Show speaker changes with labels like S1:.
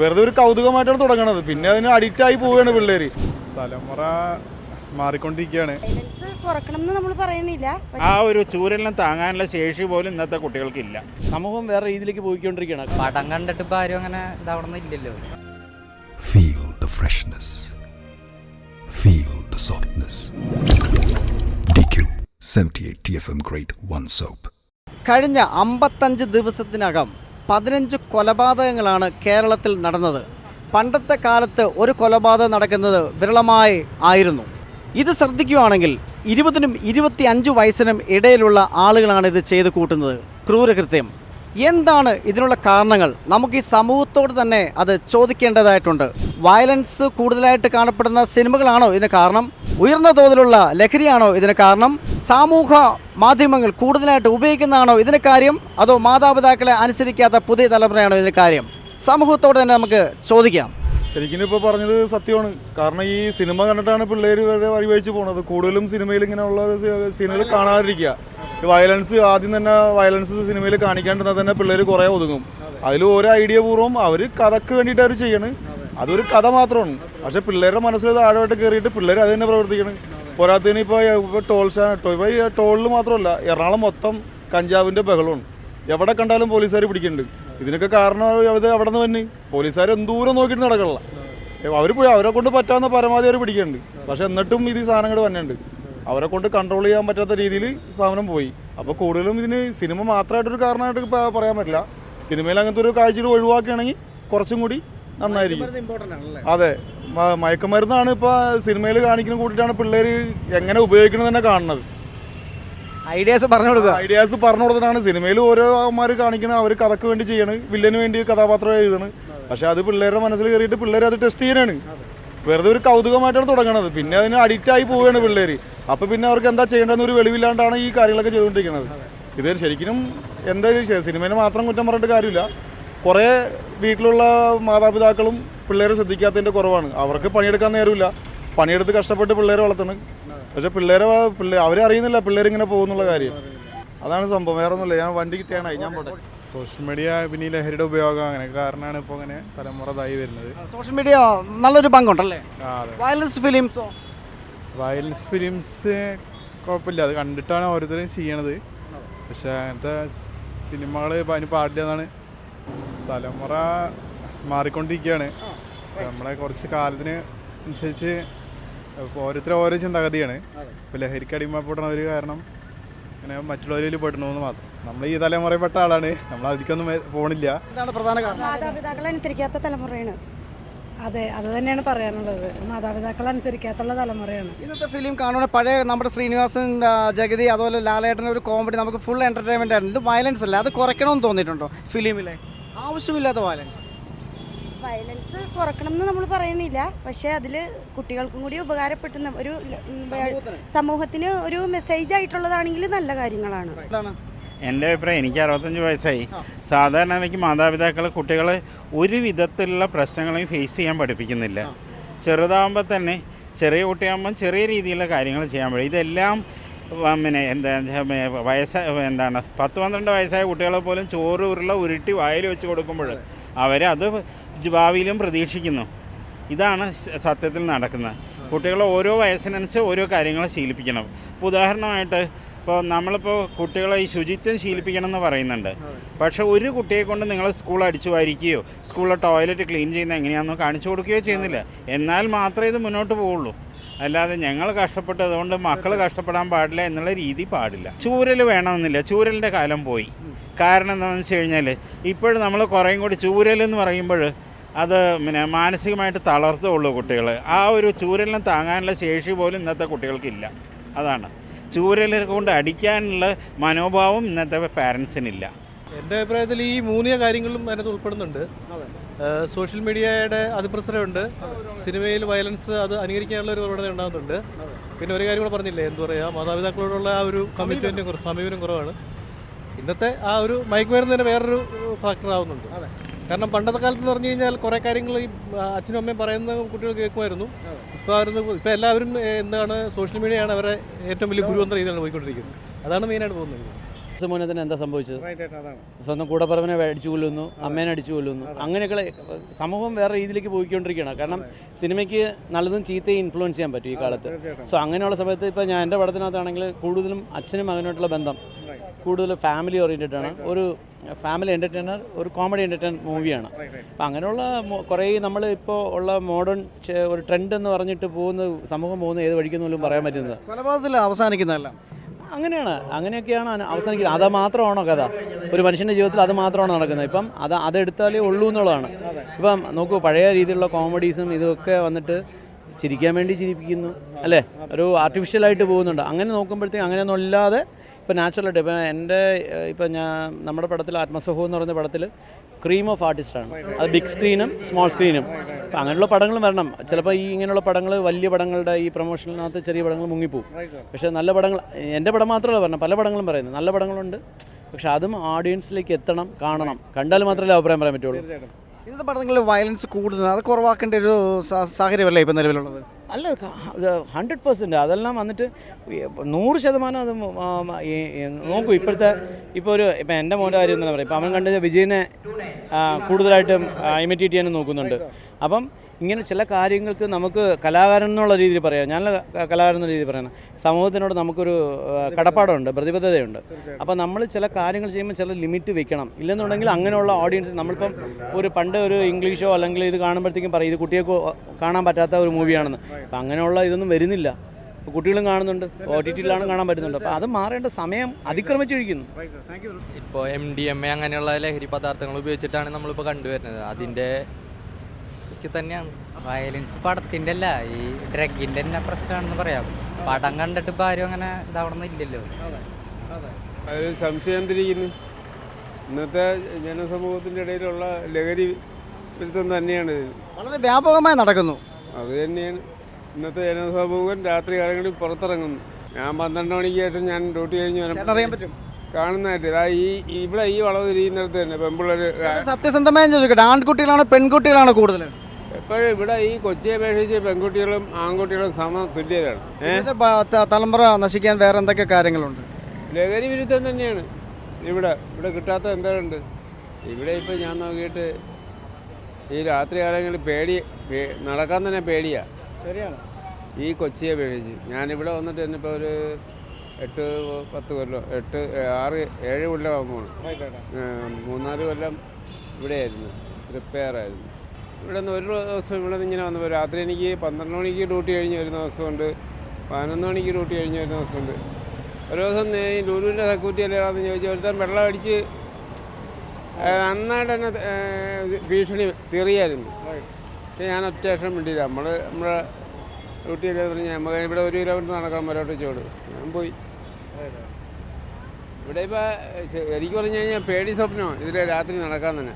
S1: വെറുതെ ഒരു കൗതുകമായിട്ടാണ് തുടങ്ങണത്. പിന്നെ അതിന് അഡിക്റ്റ് ആയി പോവുകയാണ് പിള്ളേര്.
S2: തലമുറ മാറിക്കൊണ്ടിരിക്കുകയാണ്.
S3: വയലൻസ് കുറക്കണം നമ്മൾ പറയണില്ല.
S4: ആ ഒരു ചൂരലിനെ താങ്ങാനുള്ള ശേഷി പോലും ഇന്നത്തെ കുട്ടികൾക്കില്ല.
S5: സമൂഹം വേറെ രീതിയിലേക്ക് പോയിക്കൊണ്ടിരിക്കുകയാണ്.
S6: പടം കണ്ടിട്ട് ഇപ്പൊ ആരും അങ്ങനെ ഇതാവണമെന്നില്ലല്ലോ
S7: Feel the freshness. Feel the softness. DQ 78 TFM Grade 1 Soap.
S5: കഴിഞ്ഞ അമ്പത്തഞ്ച് ദിവസത്തിനകം പതിനഞ്ച് കൊലപാതകങ്ങളാണ് കേരളത്തിൽ നടന്നത്. പണ്ടത്തെ കാലത്ത് ഒരു കൊലപാതകം നടക്കുന്നത് വിരളമായി ആയിരുന്നു. ഇത് ശ്രദ്ധിക്കുകയാണെങ്കിൽ ഇരുപതിനും ഇരുപത്തി അഞ്ച് വയസ്സിനും ഇടയിലുള്ള ആളുകളാണ് ഇത് ചെയ്ത് കൂട്ടുന്നത്. ക്രൂരകൃത്യം. എന്താണ് ഇതിനുള്ള കാരണങ്ങൾ? നമുക്ക് ഈ സമൂഹത്തോട് തന്നെ അത് ചോദിക്കേണ്ടതായിട്ടുണ്ട്. വയലൻസ് കൂടുതലായിട്ട് കാണപ്പെടുന്ന സിനിമകളാണോ ഇതിന് കാരണം? ഉയർന്ന തോതിലുള്ള ലഹരിയാണോ ഇതിന് കാരണം? സാമൂഹ മാധ്യമങ്ങൾ കൂടുതലായിട്ട് ഉപയോഗിക്കുന്നതാണോ ഇതിന് കാര്യം? അതോ മാതാപിതാക്കളെ അനുസരിക്കാത്ത പുതിയ തലമുറയാണോ ഇതിന് കാര്യം? സമൂഹത്തോട് തന്നെ നമുക്ക് ചോദിക്കാം.
S1: ശരിക്കും ഇപ്പോൾ പറഞ്ഞത് സത്യമാണ്. കാരണം ഈ സിനിമ കണ്ടിട്ടാണ് പിള്ളേർ വെറുതെ വഴിവഴിച്ച് പോകുന്നത് കൂടുതലും സിനിമയിൽ ഇങ്ങനെയുള്ള സീനുകൾ കാണാതിരിക്കുക. വയലൻസ് ആദ്യം തന്നെ വയലൻസ് സിനിമയിൽ കാണിക്കാണ്ടിരുന്നാൽ തന്നെ പിള്ളേർ കുറേ ഒതുങ്ങും. അതിൽ ഓരോ ഐഡിയ പൂർവം അവർ കഥക്ക് വേണ്ടിയിട്ട് അവർ ചെയ്യണ്. അതൊരു കഥ മാത്രമാണ്. പക്ഷെ പിള്ളേരുടെ മനസ്സിൽ താഴോട്ട് കയറിയിട്ട് പിള്ളേർ അത് തന്നെ പ്രവർത്തിക്കണം. പോരാത്തതിന് ഇപ്പോൾ ഇപ്പോൾ ടോൾ ഇപ്പോൾ ഈ ടോളിൽ മാത്രമല്ല എറണാകുളം മൊത്തം കഞ്ചാവിന്റെ ബഹളമാണ്. എവിടെ കണ്ടാലും പോലീസുകാർ പിടിക്കുന്നുണ്ട്. ഇതിനൊക്കെ കാരണം അത് അവിടെ നിന്ന് വന്ന് പോലീസുകാർ എന്തൂരം നോക്കിയിട്ട് നടക്കണില്ല. അവർ അവരെ കൊണ്ട് പറ്റാവുന്ന പരമാവധി അവർ പിടിക്കുന്നുണ്ട്. പക്ഷെ എന്നിട്ടും ഇത് സാധനങ്ങൾ വന്നിട്ടുണ്ട്. അവരെ കൊണ്ട് കൺട്രോൾ ചെയ്യാൻ പറ്റാത്ത രീതിയിൽ സാധനം പോയി. അപ്പോൾ കൂടുതലും ഇതിന് സിനിമ മാത്രമായിട്ടൊരു കാരണമായിട്ട് പറയാൻ പറ്റില്ല. സിനിമയിൽ അങ്ങനത്തെ ഒരു കാഴ്ചയിൽ ഒഴിവാക്കുകയാണെങ്കിൽ കുറച്ചും കൂടി നന്നായിരിക്കും. അതെ. മയക്കുമരുന്നാണ് ഇപ്പോൾ സിനിമയിൽ കാണിക്കുന്ന കൂട്ടിയിട്ടാണ് പിള്ളേർ എങ്ങനെ ഉപയോഗിക്കുന്നത് തന്നെ കാണുന്നത്.
S5: ഐഡിയാസ് പറഞ്ഞു കൊടുക്കുക.
S1: ഐഡിയാസ് പറഞ്ഞു കൊടുത്തിട്ടാണ് സിനിമയിൽ ഓരോ അവന്മാർ കാണിക്കുന്നത് അവർ കഥക്ക് വേണ്ടി ചെയ്യണ് വില്ലന് വേണ്ടി കഥാപാത്രം എഴുതണ്. പക്ഷെ അത് പിള്ളേരുടെ മനസ്സിൽ കയറിയിട്ട് പിള്ളേർ അത് ടെസ്റ്റ് ചെയ്യാനാണ് വെറുതെ ഒരു കൗതുകമായിട്ടാണ് തുടങ്ങണത്. പിന്നെ അതിന് അഡിക്റ്റ് ആയി പോവുകയാണ് പിള്ളേർ അപ്പോൾ പിന്നെ അവർക്ക് എന്താ ചെയ്യേണ്ടതെന്ന് ഒരു വെളിവില്ലാണ്ടാണ് ഈ കാര്യങ്ങളൊക്കെ ചെയ്തുകൊണ്ടിരിക്കുന്നത്. ഇത് ശരിക്കും എന്തായാലും സിനിമയിൽ മാത്രം കുറ്റം പറഞ്ഞിട്ട് കാര്യമില്ല. കുറേ വീട്ടിലുള്ള മാതാപിതാക്കളും പിള്ളേരെ ശ്രദ്ധിക്കാത്തതിന്റെ കുറവാണ്. അവർക്ക് പണിയെടുക്കാൻ നേരമില്ല. പണിയെടുത്ത് കഷ്ടപ്പെട്ട് പിള്ളേരെ വളർത്തണം. പക്ഷേ പിള്ളേരെ പിള്ളേർ പിള്ളേ അവരെ അറിയുന്നില്ല പിള്ളേരിങ്ങനെ പോകുന്നുള്ള കാര്യം. അതാണ് സംഭവം. വേറെ ഒന്നുമില്ല ഞാൻ വണ്ടി കിട്ടിയാണായി. ഞാൻ പോട്ടെ.
S2: സോഷ്യൽ മീഡിയ പിന്നെ ഈ ലഹരിയുടെ ഉപയോഗം അങ്ങനെ കാരണമാണ് ഇപ്പോൾ അങ്ങനെ തലമുറ ഇതായി വരുന്നത്.
S5: സോഷ്യൽ മീഡിയ നല്ലൊരു പങ്കുണ്ടല്ലേ? വയലൻസ് ഫിലിംസോ?
S2: വയലൻസ് ഫിലിംസ് കുഴപ്പമില്ല. അത് കണ്ടിട്ടാണ് ഓരോരുത്തരും ചെയ്യണത്. പക്ഷെ അങ്ങനത്തെ സിനിമകൾ അതിന് പാടില്ല എന്നാണ് തലമുറ മാറിക്കൊണ്ടിരിക്കുകയാണ്. നമ്മളെ കുറച്ച് കാലത്തിന് അനുസരിച്ച് ഇപ്പോൾ ഓരോരുത്തരും ഓരോ ചിന്താഗതിയാണ്. ഇപ്പോൾ ലഹരിക്ക് അടിമപ്പെടണ ഒരു കാരണം ഇങ്ങനെ മറ്റുള്ളവരിൽ പെടണമെന്ന് മാത്രം. നമ്മൾ ഈ തലമുറയിൽപ്പെട്ട ആളാണ്. നമ്മൾ അതിലേക്കൊന്നും പോകണില്ല പോണില്ല.
S5: പ്രധാന കാരണം.
S3: മാതാപിതാക്കളെ അനുസരിക്കാത്ത തലമുറയാണ്.
S8: അതെ അത് തന്നെയാണ് പറയാനുള്ളത്. മാതാപിതാക്കൾ അനുസരിക്കാത്തുള്ള തലമുറയാണ്.
S5: ഇന്നത്തെ ഫിലിം കാണുന്ന പഴയ നമ്മുടെ ശ്രീനിവാസൻ ജഗതി അതുപോലെ ലാലേട്ടൻ ഒരു കോമഡി നമുക്ക് ഫുൾ എന്റർടൈൻമെന്റ് ആയിരുന്നു. ഇത് വയലൻസ് അല്ല അത് കുറയ്ക്കണമെന്ന് തോന്നിയിട്ടുണ്ടോ ഫിലിമിലെ ആവശ്യമില്ലാത്ത വയലൻസ്
S3: വയലൻസ് കുറക്കണം എന്ന് നമ്മൾ പറയണില്ല പക്ഷേ അതിൽ കുട്ടികൾക്കും കൂടി ഉപകാരപ്പെട്ടുന്ന ഒരു സമൂഹത്തിന്. ഒരു മെസ്സേജ് ആയിട്ടുള്ളതാണെങ്കിൽ നല്ല കാര്യങ്ങളാണ്.
S5: എന്താണ്?
S4: എന്റെ അഭിപ്രായം എനിക്ക് അറുപത്തഞ്ച് വയസ്സായി. സാധാരണ എനിക്ക് മാതാപിതാക്കൾ കുട്ടികളെ ഒരു വിധത്തിലുള്ള പ്രശ്നങ്ങളെയും ഫേസ് ചെയ്യാൻ പഠിപ്പിക്കുന്നില്ല. ചെറുതാകുമ്പോൾ തന്നെ ചെറിയ കുട്ടിയാകുമ്പം ചെറിയ രീതിയിലുള്ള കാര്യങ്ങൾ ചെയ്യാൻ പറ്റും. ഇതെല്ലാം പിന്നെ എന്താ വയസ്സ എന്താണ് പത്ത് പന്ത്രണ്ട് വയസ്സായ കുട്ടികളെ പോലും ചോറ് ഉരുള ഉരുട്ടി വായിൽ വെച്ച് കൊടുക്കുമ്പോൾ അവരത് ഭാവിയിലും പ്രതീക്ഷിക്കുന്നു. ഇതാണ് സത്യത്തിൽ നടക്കുന്നത്. കുട്ടികളെ ഓരോ വയസ്സിനനുസരിച്ച് ഓരോ കാര്യങ്ങൾ ശീലിപ്പിക്കണം. ഇപ്പോൾ ഉദാഹരണമായിട്ട് ഇപ്പോൾ നമ്മളിപ്പോൾ കുട്ടികളെ ഈ ശുചിത്വം ശീലിപ്പിക്കണം എന്ന് പറയുന്നുണ്ട്. പക്ഷെ ഒരു കുട്ടിയെ കൊണ്ട് നിങ്ങൾ സ്കൂൾ അടിച്ചു വാരിക്കുകയോ സ്കൂളിലെ ടോയ്ലറ്റ് ക്ലീൻ ചെയ്യുന്ന എങ്ങനെയാണെന്നോ കാണിച്ചു കൊടുക്കുകയോ ചെയ്യുന്നില്ല. എന്നാൽ മാത്രമേ ഇത് മുന്നോട്ട് പോവുള്ളൂ. അല്ലാതെ ഞങ്ങൾ കഷ്ടപ്പെട്ടു അതുകൊണ്ട് മക്കൾ കഷ്ടപ്പെടാൻ പാടില്ല എന്നുള്ള രീതി പാടില്ല. ചൂരൽ വേണമെന്നില്ല. ചൂരലിന്റെ കാലം പോയി. കാരണം എന്താണെന്ന് വെച്ച് കഴിഞ്ഞാൽ ഇപ്പോഴും നമ്മൾ കുറേയും കൂടി ചൂരൽ എന്ന് പറയുമ്പോൾ അത് പിന്നെ മാനസികമായിട്ട് തളർത്തുള്ളൂ കുട്ടികൾ ആ ഒരു ചൂരലിനെ താങ്ങാനുള്ള ശേഷി പോലും ഇന്നത്തെ കുട്ടികൾക്കില്ല. അതാണ്. ചൂരലിനെ കൊണ്ട് അടിക്കാനുള്ള മനോഭാവം ഇന്നത്തെ പാരൻസിനില്ല.
S9: എന്റെ അഭിപ്രായത്തിൽ ഈ മൂന്ന് കാര്യങ്ങളും അതിനകത്ത് ഉൾപ്പെടുന്നുണ്ട്. സോഷ്യൽ മീഡിയയുടെ അതിപ്രസരമുണ്ട്. സിനിമയിൽ വയലൻസ് അത് അനുകരിക്കാനുള്ള ഒരു പ്രവണത ഉണ്ടാകുന്നുണ്ട്. പിന്നെ ഒരു കാര്യം കൂടെ പറഞ്ഞില്ലേ എന്താ പറയുക മാതാപിതാക്കളോടുള്ള ആ ഒരു കമ്മിറ്റ്മെന്റും കുറവ് സമീപനം കുറവാണ്. ഇന്നത്തെ ആ ഒരു മയക്കുമരുന്നിന് വേറൊരു ഫാക്ടർ ആവുന്നുണ്ട്. കാരണം പണ്ടത്തെ കാലത്ത് എന്ന് പറഞ്ഞു കഴിഞ്ഞാൽ കുറേ കാര്യങ്ങൾ ഈ അച്ഛനും അമ്മയും പറയുന്ന കുട്ടികൾ കേൾക്കുമായിരുന്നു. ഇപ്പോൾ അവരുന്ന് ഇപ്പോൾ എല്ലാവരും എന്താണ് സോഷ്യൽ മീഡിയയാണ് അവരെ ഏറ്റവും വലിയ ഗുരു എന്ന രീതിയിലാണ് പോയിക്കൊണ്ടിരിക്കുന്നത്. അതാണ് മെയിനായിട്ട് പോകുന്നത്.
S10: മോനെ തന്നെ എന്താ സംഭവിച്ചത്? സ്വന്തം കൂടപ്പറവനെ അടിച്ചു കൊല്ലുന്നു അമ്മേനെ അടിച്ചു കൊല്ലുന്നു. അങ്ങനെയൊക്കെ സമൂഹം വേറെ രീതിയിലേക്ക് പോയിക്കൊണ്ടിരിക്കുകയാണ്. കാരണം സിനിമയ്ക്ക് നല്ലതും ചീത്തയും ഇൻഫ്ലുവൻസ് ചെയ്യാൻ പറ്റും ഈ കാലത്ത്. സോ അങ്ങനെയുള്ള സമയത്ത് ഇപ്പോൾ ഞാൻ എന്റെ പടത്തിനകത്താണെങ്കിൽ കൂടുതലും അച്ഛനും മകനായിട്ടുള്ള ബന്ധം കൂടുതൽ ഫാമിലി ഓറിയന്റഡ് ആണ്. ഒരു ഫാമിലി എന്റർടൈനർ ഒരു കോമഡി എന്റർടൈൻ മൂവിയാണ് അപ്പം അങ്ങനെയുള്ള കുറേ നമ്മൾ ഇപ്പോൾ ഉള്ള മോഡേൺ ഒരു ട്രെൻഡ് എന്ന് പറഞ്ഞിട്ട് പോകുന്ന സമൂഹം പോകുന്ന ഏത് വഴിക്കെന്ന് പോലും പറയാൻ പറ്റുന്നത്?
S5: കൊലപാതകത്തിൽ അവസാനിക്കുന്നതല്ല.
S10: അങ്ങനെയാണ്. അങ്ങനെയൊക്കെയാണ് അവസാനിക്കുന്നത്. അത് മാത്രമാണോ കഥ? ഒരു മനുഷ്യന്റെ ജീവിതത്തിൽ അത് മാത്രമാണ് നടക്കുന്നത്. ഇപ്പം അത് അതെടുത്താലേ ഉള്ളൂ എന്നുള്ളതാണ്. ഇപ്പം നോക്കൂ പഴയ രീതിയിലുള്ള കോമഡീസും ഇതൊക്കെ വന്നിട്ട് ചിരിക്കാൻ വേണ്ടി ചിരിപ്പിക്കുന്നു അല്ലേ? ഒരു ആർട്ടിഫിഷ്യലായിട്ട് പോകുന്നുണ്ട്. അങ്ങനെ നോക്കുമ്പോഴത്തേക്കും അങ്ങനെയൊന്നും ഇല്ലാതെ ഇപ്പോൾ നാച്ചുറലായിട്ട് ഇപ്പം എന്റെ ഇപ്പം ഞാൻ നമ്മുടെ പടത്തിൽ ആത്മസഹോ എന്ന് പറയുന്ന പടത്തിൽ ക്രീം ഓഫ് ആർട്ടിസ്റ്റാണ് അത് ബിഗ് സ്ക്രീനും സ്മോൾ സ്ക്രീനും അപ്പം അങ്ങനെയുള്ള പടങ്ങളും വരണം. ചിലപ്പോൾ ഈ ഇങ്ങനെയുള്ള പടങ്ങൾ വലിയ പടങ്ങളുടെ ഈ പ്രൊമോഷനിനകത്ത് ചെറിയ പടങ്ങൾ മുങ്ങിപ്പോവും. പക്ഷേ നല്ല പടങ്ങൾ എന്റെ പടം മാത്രമല്ല പറഞ്ഞത് പല പടങ്ങളും പറയുന്നത്. നല്ല പടങ്ങളുണ്ട് പക്ഷെ അതും ഓഡിയൻസിലേക്ക് എത്തണം കാണണം. കണ്ടാൽ മാത്രമേ അഭിപ്രായം പറയാൻ പറ്റുള്ളൂ.
S5: ഇന്നത്തെ പടങ്ങളിൽ വയലൻസ് കൂടുതലാണ്. അത് കുറവാക്കേണ്ട ഒരു സാഹചര്യമല്ലേ ഇപ്പം നിലവിലുള്ളത്?
S10: അല്ല ഹൺഡ്രഡ് പെർസെന്റ് അതെല്ലാം വന്നിട്ട് നൂറ് ശതമാനം അത് നോക്കൂ ഇപ്പോഴത്തെ ഇപ്പോൾ ഒരു ഇപ്പം എന്റെ മോന്റെ കാര്യം എന്താ പറയാം? ഇപ്പം അവൻ കണ്ടത് വിജയനെ കൂടുതലായിട്ടും ഇമിറ്റേറ്റ് ചെയ്യാനും നോക്കുന്നുണ്ട്. അപ്പം ഇങ്ങനെ ചില കാര്യങ്ങൾക്ക് നമുക്ക് കലാകാരൻ എന്നുള്ള രീതിയിൽ പറയാം. ഞാൻ കലാകാരൻ എന്നുള്ള രീതിയിൽ പറയണം. സമൂഹത്തിനോട് നമുക്കൊരു കടപ്പാടുണ്ട് പ്രതിബദ്ധതയുണ്ട്. അപ്പോൾ നമ്മൾ ചില കാര്യങ്ങൾ ചെയ്യുമ്പോൾ ചില ലിമിറ്റ് വെക്കണം. ഇല്ലെന്നുണ്ടെങ്കിൽ അങ്ങനെയുള്ള ഓഡിയൻസ് നമ്മളിപ്പം ഒരു പണ്ട് ഒരു ഇംഗ്ലീഷോ അല്ലെങ്കിൽ ഇത് കാണുമ്പോഴത്തേക്കും പറയും ഇത് കുട്ടികൾക്ക് കാണാൻ പറ്റാത്ത ഒരു മൂവിയാണെന്ന്. അപ്പം അങ്ങനെയുള്ള ഇതൊന്നും വരുന്നില്ല. ഇപ്പോൾ കുട്ടികളും കാണുന്നുണ്ട്. ഒ ടി ടിയിലാണ് കാണാൻ പറ്റുന്നുണ്ട്. അപ്പോൾ അത് മാറേണ്ട സമയം അതിക്രമിച്ചിരിക്കുന്നു.
S6: ഇപ്പോൾ എം ഡി എം എ അങ്ങനെയുള്ള ലഹരി പദാർത്ഥങ്ങൾ ഉപയോഗിച്ചിട്ടാണ് നമ്മളിപ്പോൾ കണ്ടുവരുന്നത്. അതിന്റെ ഒക്കെ തന്നെയാണ്. വയലൻസ് പടത്തിന്റെ അല്ല ഈ ഡ്രഗിന്റെ തന്നെ പ്രശ്നമാണെന്ന് പറയാം. പടം കണ്ടിട്ട് ഇപ്പോൾ ആരും അങ്ങനെ ഇതാവണമെന്നില്ലല്ലോ
S2: അതിൽ സംശയം തിരിക്കുന്നു ഇന്നത്തെ ജനസമൂഹത്തിന്റെ ഇടയിലുള്ള ലഹരി വിരുദ്ധം തന്നെയാണ് ഇതിന്
S5: വളരെ വ്യാപകമായി നടക്കുന്നു.
S2: അത് തന്നെയാണ്. ഇന്നത്തെ ജനസമൂഹം രാത്രി കാലങ്ങളിൽ പുറത്തിറങ്ങുന്നു. ഞാൻ പന്ത്രണ്ട് മണിക്ക് ശേഷം ഞാൻ ഡ്യൂട്ടി കഴിഞ്ഞ്
S5: അറിയാൻ പറ്റും.
S2: കാണുന്നതായിട്ട് ഇതാ ഈ ഇവിടെ ഈ വളവ് തിരിയുന്നിടത്ത് തന്നെ പെമ്പിള്ളേർ
S5: സത്യസന്ധമായി ചോദിക്കട്ടെ ആൺകുട്ടികളാണ് പെൺകുട്ടികളാണ് കൂടുതൽ
S2: എപ്പോഴും ഇവിടെ ഈ കൊച്ചിയെ അപേക്ഷിച്ച് പെൺകുട്ടികളും ആൺകുട്ടികളും സമം തുല്യരാണ്.
S5: തലമുറ നശിക്കാൻ വേറെ എന്തൊക്കെ കാര്യങ്ങളുണ്ട്?
S2: ലഹരി വിരുദ്ധം തന്നെയാണ്. ഇവിടെ ഇവിടെ കിട്ടാത്ത എന്തുണ്ട് ഇവിടെ ഇപ്പോൾ ഞാൻ നോക്കിയിട്ട് ഈ രാത്രി കാലങ്ങളിൽ പേടി നടക്കാൻ തന്നെ പേടിയാ.
S5: ശരിയാണ്.
S2: ഈ കൊച്ചിയെ അപേക്ഷിച്ച്. ഞാനിവിടെ വന്നിട്ട് തന്നെ ഇപ്പോൾ ഒരു എട്ട് പത്ത് കൊല്ലം എട്ട് ആറ് ഏഴ് കൊല്ലം ആകുമ്പോൾ മൂന്നാൽ കൊല്ലം ഇവിടെയായിരുന്നു. റിപ്പയർ ആയിരുന്നു ഇവിടെ നിന്ന് ഒരു ദിവസം ഇവിടെ നിന്ന് ഇങ്ങനെ വന്നപ്പോൾ രാത്രി എനിക്ക് പന്ത്രണ്ട് മണിക്ക് ഡ്യൂട്ടി കഴിഞ്ഞ് വരുന്ന ദിവസമുണ്ട്. പതിനൊന്ന് മണിക്ക് ഡ്യൂട്ടി കഴിഞ്ഞ് വരുന്ന ദിവസമുണ്ട്. ഒരു ദിവസം ഈ ലൂലുവിന്റെ സെക്യൂരിറ്റി അല്ലേടാന്ന് ചോദിച്ചാൽ ഒരുത്തൻ വെള്ളം അടിച്ച് നന്നായിട്ട് തന്നെ ഭീഷണി തീറിയായിരുന്നു. പക്ഷേ ഞാൻ ഒറ്റ ലക്ഷം നമ്മൾ നമ്മുടെ ഡ്യൂട്ടി അല്ലേ പറഞ്ഞ് നമുക്ക് ഇവിടെ ഒരു കിലോമീറ്റർ നടക്കണം വരോട്ട് ചോട്. ഞാൻ പോയി. ഇവിടെ ഇപ്പോൾ എനിക്ക് പറഞ്ഞു കഴിഞ്ഞാൽ പേടി സ്വപ്നമാണ് ഇതിലെ രാത്രി നടക്കാൻ തന്നെ.